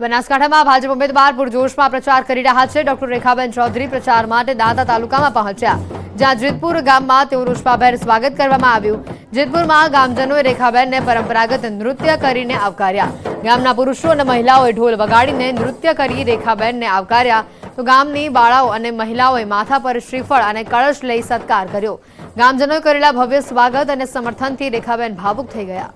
બનાસકાંઠામાં ભાજપ ઉમેદવાર પૂરજોશમાં પ્રચાર કરી રહ્યા છે. ડોક્ટર રેખાબેન ચૌધરી પ્રચાર માટે દાંતા તાલુકામાં પહોંચ્યા. જ્યાં જેતપુર ગામમાં તેઓ પુષ્પાભેર સ્વાગત કરવામાં આવ્યું. જેતપુરમાં ગામજનોએ રેખાબેનને પરંપરાગત નૃત્ય કરીને આવકાર્યા. ગામના પુરુષો અને મહિલાઓએ ઢોલ વગાડીને નૃત્ય કરી રેખાબેનને આવકાર્યા. તો ગામની બાળાઓ અને મહિલાઓએ માથા પર શ્રીફળ અને કળશ લઈ સત્કાર કર્યો. ગામજનોએ કરેલા ભવ્ય સ્વાગત અને સમર્થનથી રેખાબેન ભાવુક થઈ ગયા.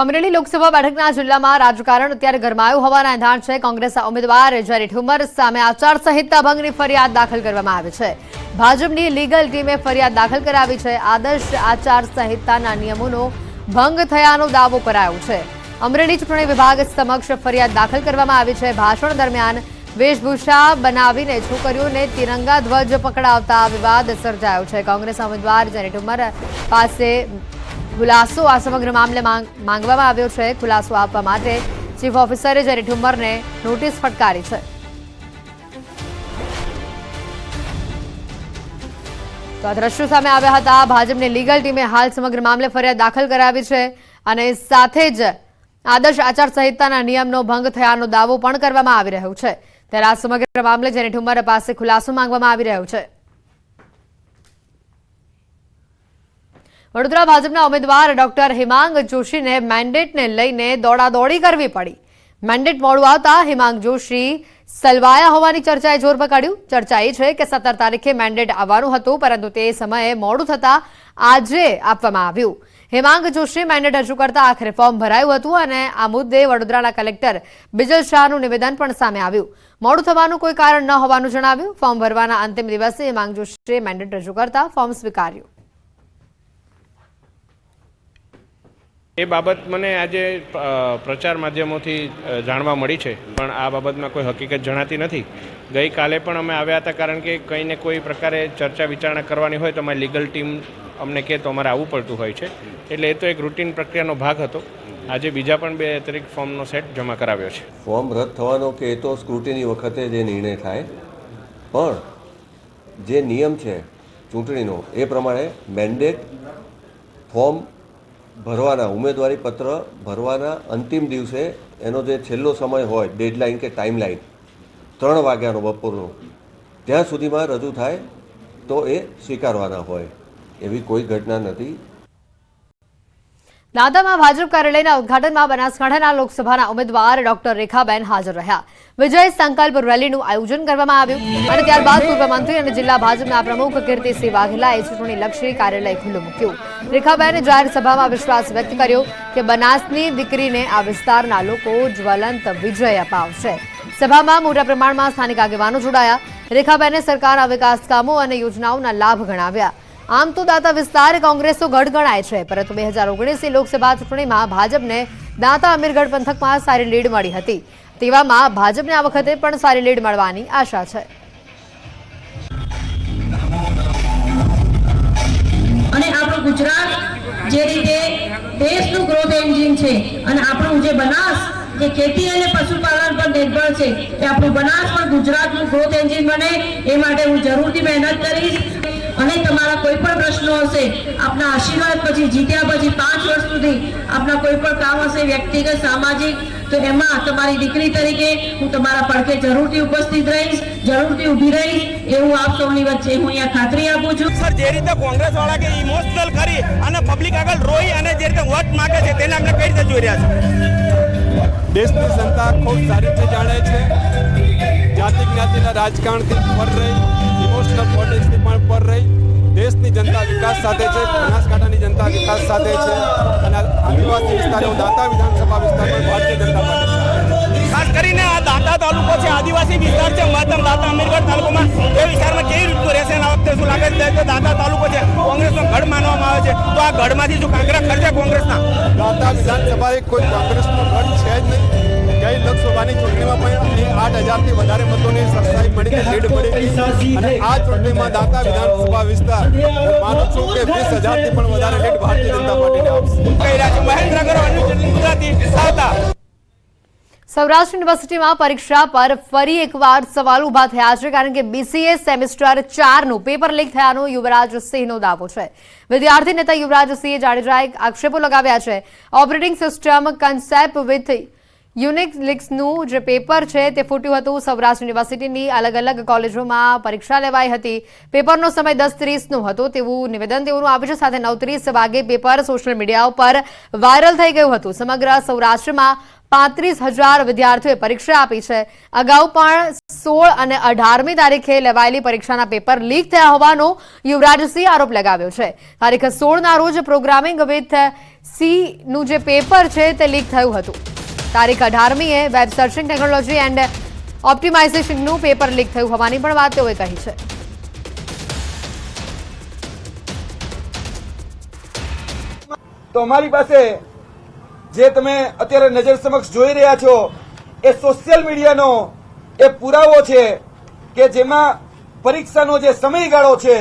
અમરેલી લોકસભા બેઠકના જિલ્લામાં રાજકારણ અત્યારે ગરમાયું હોવાના એંધાણ છે. કોંગ્રેસના ઉમેદવાર જયારે ઠુમર સામે આચારસંહિતા ભંગની ફરિયાદ દાખલ કરવામાં આવી છે. ભાજપની લીગલ ટીમે ફરિયાદ દાખલ કરાવી છે. આદર્શ આચારસંહિતાના નિયમોનો ભંગ થયાનો દાવો કરાયો છે. અમરેલી ચૂંટણી વિભાગ સમક્ષ ફરિયાદ દાખલ કરવામાં આવી છે. ભાષણ દરમિયાન વેશભૂષા બનાવીને છોકરીઓને તિરંગા ધ્વજ પકડાવતા વિવાદ સર્જાયો છે. કોંગ્રેસના ઉમેદવાર જેની ઠુમર પાસે ખુલાસો આ સમગ્ર મામલે માંગ- માંગવામાં આવ્યો છે. ખુલાસો આપવા માટે ચીફ ઓફિસરે જેરી ઠુમ્મરને નોટિસ ફટકારી છે. તો આ દ્રશ્યો સામે આવ્યા હતા. ભાજપની લીગલ ટીમે હાલ સમગ્ર મામલે ફરિયાદ દાખલ કરાવી છે અને સાથે જ આદર્શ આચારસંહિતાના નિયમનો ભંગ થયાનો દાવો પણ કરવામાં આવી રહ્યો છે. ત્યારે આ સમગ્ર મામલે જેની ઠુમ્મર પાસે ખુલાસો માંગવામાં આવી રહ્યો છે. વડોદરા ભાજપના ઉમેદવાર ડોક્ટર હિમાંગ જોશીને મેન્ડેટને લઈને દોડાદોડી કરવી પડી. મેન્ડેટ મોડું આવતા હિમાંગ જોશી સલવાયા હોવાની ચર્ચાએ જોર પકડ્યું. ચર્ચા એ છે કે સત્તર તારીખે મેન્ડેટ આવવાનું હતું, પરંતુ તે સમયે મોડું થતાં આજે આપવામાં આવ્યું. હિમાંગ જોશી મેન્ડેટ રજૂ કરતા આખરે ફોર્મ ભરાયું હતું અને આ મુદ્દે વડોદરાના કલેક્ટર બિજલ શાહનું નિવેદન પણ સામે આવ્યું. મોડું થવાનું કોઈ કારણ ન હોવાનું જણાવ્યું. ફોર્મ ભરવાના અંતિમ દિવસે હિમાંગ જોશીએ મેન્ડેટ રજૂ કરતા ફોર્મ સ્વીકાર્યું. એ બાબત મને આજે પ્રચાર માધ્યમોથી જાણવા મળી છે. પણ આ બાબતમાં કોઈ હકીકત જણાતી નથી. ગઈકાલે પણ અમે આવ્યા હતા કારણ કે કંઈને કોઈ પ્રકારે ચર્ચા વિચારણા કરવાની હોય તો અમારી લીગલ ટીમ અમને કહે તો અમારે આવવું પડતું હોય છે. એટલે એ તો એક રૂટીન પ્રક્રિયાનો ભાગ હતો. આજે બીજા પણ બે અતિરિક્ત ફોર્મનો સેટ જમા કરાવ્યો છે. ફોર્મ રદ થવાનો કે એ તો સ્ક્રુટિની વખતે જે નિર્ણય થાય. પણ જે નિયમ છે ચૂંટણીનો, એ પ્રમાણે મેન્ડેટ ફોર્મ ભરવાના, ઉમેદવારી પત્ર ભરવાના અંતિમ દિવસે એનો જે છેલ્લો સમય હોય ડેડલાઇન કે ટાઈમલાઇન ત્રણ વાગ્યાનો બપોરનો, ત્યાં સુધીમાં રજૂ થાય તો એ સ્વીકારવાના હોય, એવી કોઈ ઘટના નથી. દાદામાં ભાજપ કાર્યાલયના ઉદઘાટનમાં બનાસકાંઠાના લોકસભાના ઉમેદવાર ડોક્ટર રેખાબેન હાજર રહ્યા. વિજય સંકલ્પ રેલીનું આયોજન કરવામાં આવ્યું અને ત્યારબાદ પૂર્વ મંત્રી અને જિલ્લા ભાજપના પ્રમુખ કીર્તિસિંહ વાઘેલાએ ચૂંટણીલક્ષી કાર્યાલય ખુલ્લું મૂક્યું. રેખાબેને જાહેર સભામાં વિશ્વાસ વ્યક્ત કર્યો કે બનાસની દીકરીને આ વિસ્તારના લોકો જ્વલંત વિજય અપાવશે. સભામાં મોટા પ્રમાણમાં સ્થાનિક આગેવાનો જોડાયા. રેખાબેને સરકારના વિકાસ કામો અને યોજનાઓના લાભ ગણાવ્યા. આમ તો દાંતા વિસ્તાર કોંગ્રેસનો ગઢ ગણાય છે, પરંતુ બે હજાર ઓગણીસની લોકસભા ચૂંટણીમાં ભાજપને દાંતા અમીરગઢ પંથકમાં સારી લીડ મળી હતી. તેવામાં ભાજપને આ વખતે પણ સારી લીડ મળવાની આશા છે. અને આપણું ગુજરાત જે રીતે દેશનું ગ્રોથ એન્જિન છે અને આપણું જે બનાસ જે ખેતી અને પશુપાલન પર નિર્ભર છે, એ આપણું બનાસ પણ ગુજરાતનું ગ્રોથ એન્જિન બને, એ માટે હું જરૂરથી મહેનત કરીશ. અને તમારા કોઈ પણ પ્રશ્નો હશે આપના આશીર્વાદ પછી જીત્યા પછી પાંચ વર્ષ સુધી આપના કોઈ પણ કામ હશે વ્યક્તિગત સામાજિક તો એમાં તમારી દીકરી તરીકે હું તમારા પડખે જરૂરથી ઉપસ્થિત રહીશ જરૂરથી ઊભી રહીશ એવું આપ સૌની વચ્ચે હું અહીંયા ખાતરી આપું છું. સર જે રીતે કોંગ્રેસ વાળા કે ઇમોશનલ કરી અને પબ્લિક આગળ રોઈ અને જે રીતે વોટ માંગે છે તેને અમને કઈ રીતે જોઈ રહ્યા છે? દેશની જનતા ખૂબ સારી રીતે જાણે છે. જાતિ જ્ઞાતિના રાજકારણથી પર રહી. ઇમોશનલ પોલિટિક્સથી પણ પર રહી. દેશની જનતા વિકાસ સાથે છે બનાસકાંઠાની જનતા વિકાસ સાથે છે. અને આદિવાસી વિસ્તારો દાંતા વિધાનસભા વિસ્તાર પર ભારતીય જનતા પાર્ટી છે. ખાસ કરીને આ દાંતા તાલુકો છે આદિવાસી વિસ્તાર છે મહત્તમ દાંતા અમીરગઢ તાલુકામાં. એ વિસ્તારમાં કેવી રીતનું રહેશે અને આ વખતે શું લાગે છે? કે દાંતા તાલુકો છે કોંગ્રેસનો ગઢ માનવામાં આવે છે. તો આ ગઢમાંથી શું કાંકરા ખર્ચે કોંગ્રેસના? દાંતા વિધાનસભા એ કોઈ કોંગ્રેસનો ગઢ છે જ નહીં. મતોની લીડ મળી હતી. અને આ ચૂંટણીમાં દાંતા વિધાનસભા વિસ્તાર હું માનું છું કે વીસ હજારથી પણ વધારે લીડ ભારતીય જનતા પાર્ટીને આપશે. કહી રહ્યા છે? મહેન્દ્ર અગ્રવાલનું ગુજરાતી દાંતા સૌરાષ્ટ્ર યુનિવર્સિટીમાં પરીક્ષા પર ફરી એકવાર સવાલ ઊભા થયા છે કારણ કે બીસીએ સેમેસ્ટર ચારનું પેપર લીક થયાનો યુવરાજસિંહનો દાવો છે. વિદ્યાર્થી નેતા યુવરાજસિંહે જાડેજાએ આક્ષેપો લગાવ્યા છે. ઓપરેટિંગ સિસ્ટમ કન્સેપ્ટ વિથ યુનિક્લિક્સનું જે પેપર છે તે ફૂટ્યું હતું સૌરાષ્ટ્ર યુનિવર્સિટીની અલગ અલગ કોલેજોમાં પરીક્ષા લેવાઈ હતી. પેપરનો સમય દસ ત્રીસનો હતો તેવું નિવેદન તેઓનું આવ્યું છે. સાથે નવ ત્રીસ વાગે પેપર સોશિયલ મીડિયા ઉપર વાયરલ થઈ ગયું હતું. સમગ્ર સૌરાષ્ટ્રમાં પાંત્રીસ હજાર વિદ્યાર્થીઓએ પરીક્ષા આપી છે. અગાઉ પણ સોળ અને અઢારમી તારીખે લેવાયેલી પરીક્ષાના પેપર લીક થયા હોવાનો યુવરાજસિંહ આરોપ લગાવ્યો છે. તારીખ સોળના રોજ પ્રોગ્રામિંગ વિથ સીનું જે પેપર છે તે લીક થયું હતું. તારીખ અઢારમીએ વેબ સર્ચિંગ ટેકનોલોજી એન્ડ ઓપ્ટિમાઇઝેશનનું પેપર લીક થયું હોવાની પણ વાત તેઓએ કહી છે. તો અમારી પાસે જે તમે અત્યારે નજર સમક્ષ જોઈ રહ્યા છો, એ સોશિયલ મીડિયાનો એ પુરાવો છે કે જેમાં પરીક્ષાનો જે સમયગાળો છે,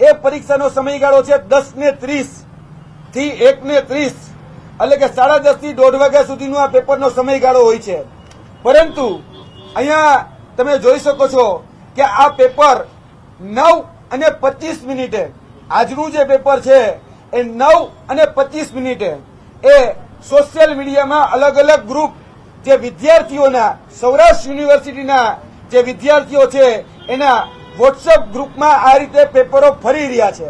એ પરીક્ષાનો સમયગાળો છે દસ ને ત્રીસથી એક ને ત્રીસ. એટલે કે સાડા દસથી દોઢ વાગ્યા સુધીનો આ પેપરનો સમયગાળો હોય છે. પરંતુ અહીંયા તમે જોઈ શકો છો કે આ પેપર નવ અને પચીસ મિનિટે, આજનું જે પેપર છે એ નવ અને પચીસ મિનિટે એ સોશિયલ મીડિયામાં અલગ અલગ ગ્રુપ જે વિદ્યાર્થીઓના, સૌરાષ્ટ્ર યુનિવર્સિટીના જે વિદ્યાર્થીઓ છે એના વોટ્સઅપ ગ્રુપમાં આ રીતે પેપરો ફરી રહ્યા છે.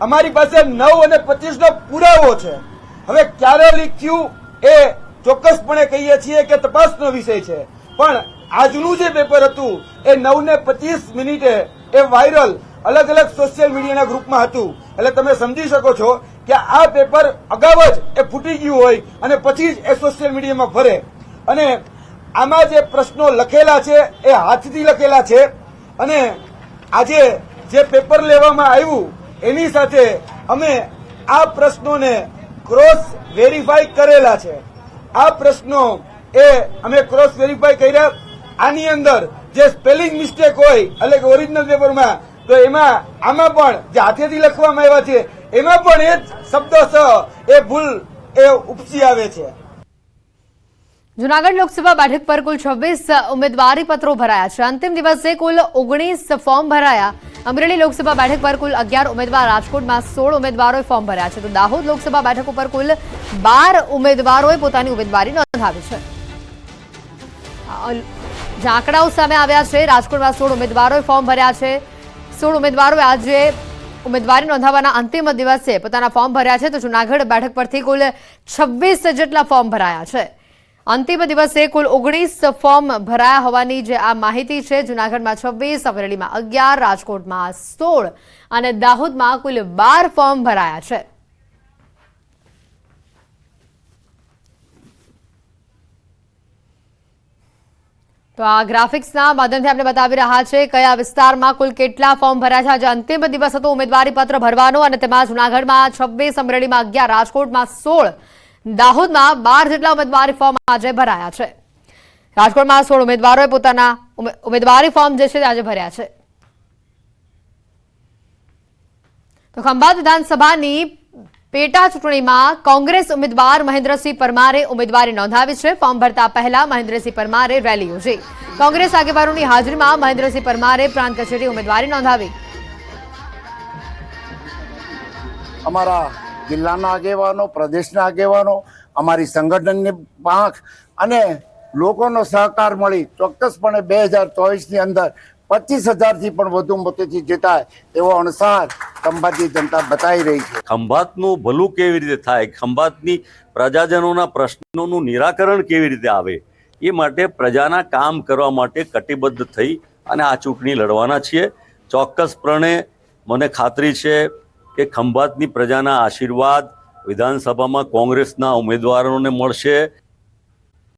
અમારી પાસે નવ અને પચીસનો પુરાવો છે. હવે ક્યારે લીક થયું એ ચોક્કસપણે કહીએ છીએ કે તપાસનો વિષય છે. પણ આજનું જે પેપર હતું એ નવ ને પચીસ મિનિટે એ વાયરલ અલગ અલગ સોશિયલ મીડિયાના ગ્રુપમાં હતું. એટલે તમે સમજી શકો છો કે આ પેપર અગાઉ જ એ ફૂટી ગયું હોય અને પછી જ એ સોશિયલ મીડિયામાં ફરે. અને આમાં જે પ્રશ્નો લખેલા છે એ હાથથી લખેલા છે. અને આજે જે પેપર લેવામાં આવ્યું એની સાથે અમે આ પ્રશ્નોને ક્રોસ વેરીફાઈ કરેલા છે. આ પ્રશ્નો એ અમે ક્રોસ વેરીફાઈ કર્યા. આની અંદર જે સ્પેલિંગ મિસ્ટેક હોય, એટલે કે ઓરિજિનલ પેપરમાં તો એમાં, આમાં પણ જે હાથેથી લખવામાં આવ્યા છે, એમાં પણ એ જ શબ્દશઃ એ ભૂલ, એ ઉપસી આવે છે. જુનાગઢ લોકસભા બેઠક પર કુલ છવ્વીસ ઉમેદવારી પત્રો ભરાયા છે. અંતિમ દિવસે કુલ ઓગણીસ ફોર્મ ભરાયા. અમરેલી લોકસભા બેઠક પર કુલ અગિયાર ઉમેદવાર, રાજકોટમાં સોળ ઉમેદવારોએ ફોર્મ ભર્યા છે. તો દાહોદ લોકસભા બેઠક ઉપર કુલ બાર ઉમેદવારોએ પોતાની ઉમેદવારી નોંધાવી છે. ઝાંકડાઓ સામે આવ્યા છે. રાજકોટમાં સોળ ઉમેદવારોએ ફોર્મ ભર્યા છે. સોળ ઉમેદવારોએ આજે ઉમેદવારી નોંધાવવાના અંતિમ દિવસે પોતાના ફોર્મ ભર્યા છે. તો જુનાગઢ બેઠક પરથી કુલ છવ્વીસ જેટલા ફોર્મ ભરાયા છે. અંતિમ દિવસે કુલ ઓગણીસ ફોર્મ ભરાયા હોવાની જે આ માહિતી છે, જૂનાગઢમાં છવ્વીસ, અમરેલીમાં અગિયાર, રાજકોટમાં સોળ અને દાહોદમાં કુલ બાર ફોર્મ ભરાયા છે. તો આ ગ્રાફિક્સના માધ્યમથી આપણે બતાવી રહ્યા છે કયા વિસ્તારમાં કુલ કેટલા ફોર્મ ભર્યા છે. આજે અંતિમ દિવસ હતો ઉમેદવારી પત્ર ભરવાનો અને તેમાં જુનાગઢમાં છવ્વીસ, અમરેલીમાં અગિયાર, રાજકોટમાં સોળ દાહોદમાં બાર જેટલા ઉમેદવારી ફોર્મ આજે ભરાયા છે. રાજકોટમાં સોળ ઉમેદવારોએ પોતાના ઉમેદવારી ફોર્મ જે છે આજે ભર્યા છે. તો ખંભાત વિધાનસભાની પેટા ચૂંટણીમાં કોંગ્રેસ ઉમેદવાર મહેન્દ્રસિંહ પરમારે ઉમેદવારી નોંધાવી છે. ફોર્મ ભરતા પહેલા મહેન્દ્રસિંહ પરમારે રેલી યોજી. કોંગ્રેસ આગેવાનોની હાજરીમાં મહેન્દ્રસિંહ પરમારે પ્રાંત કચેરી ઉમેદવારી નોંધાવી. અમારા જિલ્લાના આગેવાનો, પ્રદેશના આગેવાનો, અમારી સંગઠનની પાંખ અને લોકોનો સહકાર મળી. ચોક્કસપણે બે હજાર ચોવીસની અંદર પચીસ હજારથી પણ વધુ મતોથી જીતાય એવો અણસાર ખંભાતની જનતા બતાવી રહી છે. ખંભાતનું ભલું કેવી રીતે થાય? ખંભાતની પ્રજાજનોના પ્રશ્નોનું નિરાકરણ કેવી રીતે આવે? એ માટે પ્રજાના કામ કરવા માટે કટિબદ્ધ થઈ અને આ ચૂંટણી લડવાના છીએ. ચોક્કસપણે મને ખાતરી છે કે ખંભાતની પ્રજાના આશીર્વાદ વિધાનસભામાં કોંગ્રેસના ઉમેદવારોને મળશે.